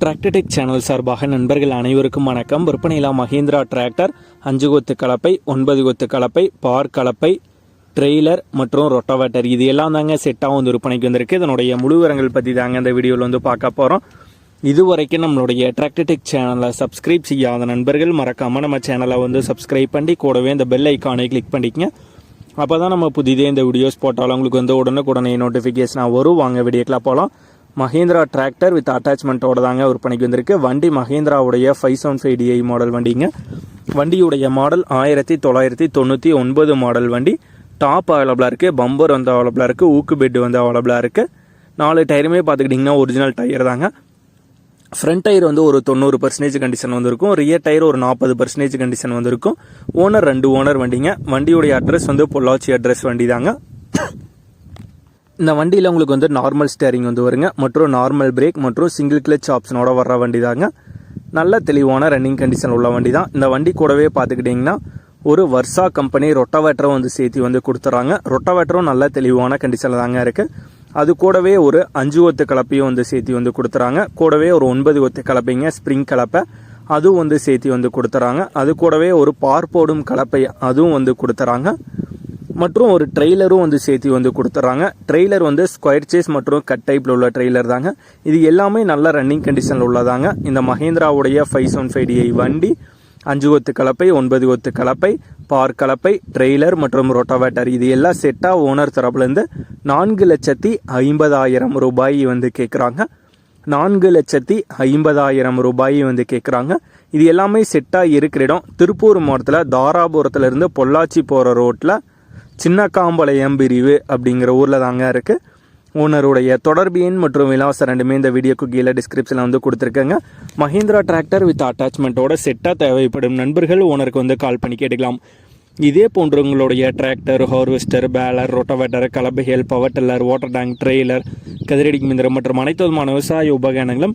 Tractor Tech channel சார்பாக நண்பர்கள் அனைவருக்கும் வணக்கம். விற்பனையிலா மஹேந்திரா டிராக்டர் அஞ்சு கொத்து கலப்பை ஒன்பது கொத்து கலப்பை பார் கலப்பை ட்ரெய்லர் மற்றும் ரொட்டவேட்டர். இது எல்லாம் தாங்க செட்டாக வந்து விற்பனைக்கு வந்திருக்கு. இதனுடைய முழு விவரங்கள் பற்றி தாங்க இந்த வீடியோவில் வந்து பார்க்க போகிறோம் இதுவரைக்கும் நம்மளுடைய டிராக்டர்டெக் சேனலை சப்ஸ்கிரைப் செய்யாத நண்பர்கள் மறக்காமல் நம்ம சேனலை வந்து சப்ஸ்கிரைப் பண்ணி கூடவே இந்த பெல் ஐக்கானை கிளிக் பண்ணிக்கங்க. அப்போ தான் நம்ம புதிதே இந்த வீடியோஸ் போட்டாலும் உங்களுக்கு வந்து உடனுக்குடனே நோட்டிஃபிகேஷனாக வரும். வாங்க வீடியோக்கெலாம் போகலாம் மஹேந்திரா டிராக்டர் வித் அட்டாச்மெண்ட்டோட தாங்க விற்பனைக்கு வந்திருக்கு. வண்டி மஹேந்திராவுடைய five seven five DI model வண்டிங்க. வண்டியுடைய மாடல் ஆயிரத்தி தொள்ளாயிரத்தி தொண்ணூற்றி ஒன்பது மாடல் வண்டி. டாப் அவைலபிளாக இருக்குது பம்பர் வந்து அவைலபிளாக இருக்குது ஊக்கு பெட் வந்து அவைலபிளாக இருக்குது நாலு டயருமே பார்த்துக்கிட்டிங்கன்னா ஒரிஜினல் டயர் தாங்க. ஃப்ரண்ட் டயர் வந்து ஒரு தொண்ணூறு பர்சன்டேஜ் கண்டிஷன் வந்திருக்கும். ரியர் டயர் ஒரு நாற்பது பர்சன்டேஜ் கண்டிஷன் வந்திருக்கும். ஓனர் ரெண்டு ஓனர் வண்டிங்க. வண்டியுடைய அட்ரஸ் வந்து பொள்ளாச்சி அட்ரஸ் வண்டி தாங்க இந்த வண்டியில் உங்களுக்கு வந்து நார்மல் ஸ்டேரிங் வந்து வருங்க. மற்றும் நார்மல் பிரேக் மற்றும் சிங்கிள் கிளச் ஆப்ஷனோட வர்ற வண்டி தாங்க நல்ல தெளிவான ரன்னிங் கண்டிஷன் உள்ள வண்டி தான் இந்த வண்டி கூடவே பார்த்துக்கிட்டிங்கன்னா ஒரு வர்ஷா கம்பெனி ரொட்டவேட்டரும் வந்து சேர்த்து வந்து கொடுத்துட்றாங்க ரொட்டவேட்டரும் நல்ல தெளிவான கண்டிஷனில் தாங்க இருக்குது அது கூடவே ஒரு அஞ்சு ஒத்து கலப்பையும் வந்து சேர்த்து வந்து கொடுத்துறாங்க. கூடவே ஒரு ஒன்பது ஒத்து கலப்பைங்க ஸ்ப்ரிங் கலப்பை அதுவும் வந்து சேர்த்து வந்து கொடுத்துறாங்க. அது கூடவே ஒரு பார்ப்போடும் கலப்பை அதுவும் வந்து கொடுத்துறாங்க. மற்றும் ஒரு ட்ரெய்லரும் வந்து சேர்த்து வந்து கொடுத்துட்றாங்க ட்ரெய்லர் வந்து ஸ்கொயர் சேஸ் மற்றும் கட் டைப்பில் உள்ள ட்ரெய்லர் தாங்க. இது எல்லாமே நல்ல ரன்னிங் கண்டிஷனில் உள்ளதாங்க. இந்த மஹேந்திராவுடைய ஃபைவ் செவன் ஃபைவ் டிஐ வண்டி அஞ்சு கொத்து கலப்பை ஒன்பது கொத்து கலப்பை பார் கலப்பை ட்ரெய்லர் மற்றும் ரொட்டோவேட்டர் இது எல்லாம் செட்டாக ஓனர் தரப்புலேருந்து நான்கு லட்சத்தி ஐம்பதாயிரம் ரூபாய் வந்து கேட்குறாங்க நான்கு லட்சத்தி ஐம்பதாயிரம் ரூபாய் வந்து கேட்குறாங்க இது எல்லாமே செட்டாக இருக்கிற இடம். திருப்பூர் மாவட்டத்தில் தாராபுரத்துலேருந்து பொள்ளாச்சி போகிற ரோட்டில் சின்ன காம்பாளையம் பிரிவு அப்படிங்கிற ஊரில் தாங்க இருக்குது ஓனருடைய தொடர்பு எண் மற்றும் விலாசம் ரெண்டுமே இந்த வீடியோக்கு கீழே டிஸ்கிரிப்ஷனில் வந்து கொடுத்துருக்கேங்க. மஹிந்திரா டிராக்டர் வித் அட்டாச்மெண்ட்டோட செட்டாக தேவைப்படும் நண்பர்கள் ஓனருக்கு வந்து கால் பண்ணி கேட்டுக்கலாம். இதே போன்று உங்களுடைய tractor harvester baler rotavator கலப்பைகள் power tiller water tank trailer கதிரடி மிந்திரம் மற்றும் அனைத்து விதமான விவசாய உபகரணங்களும்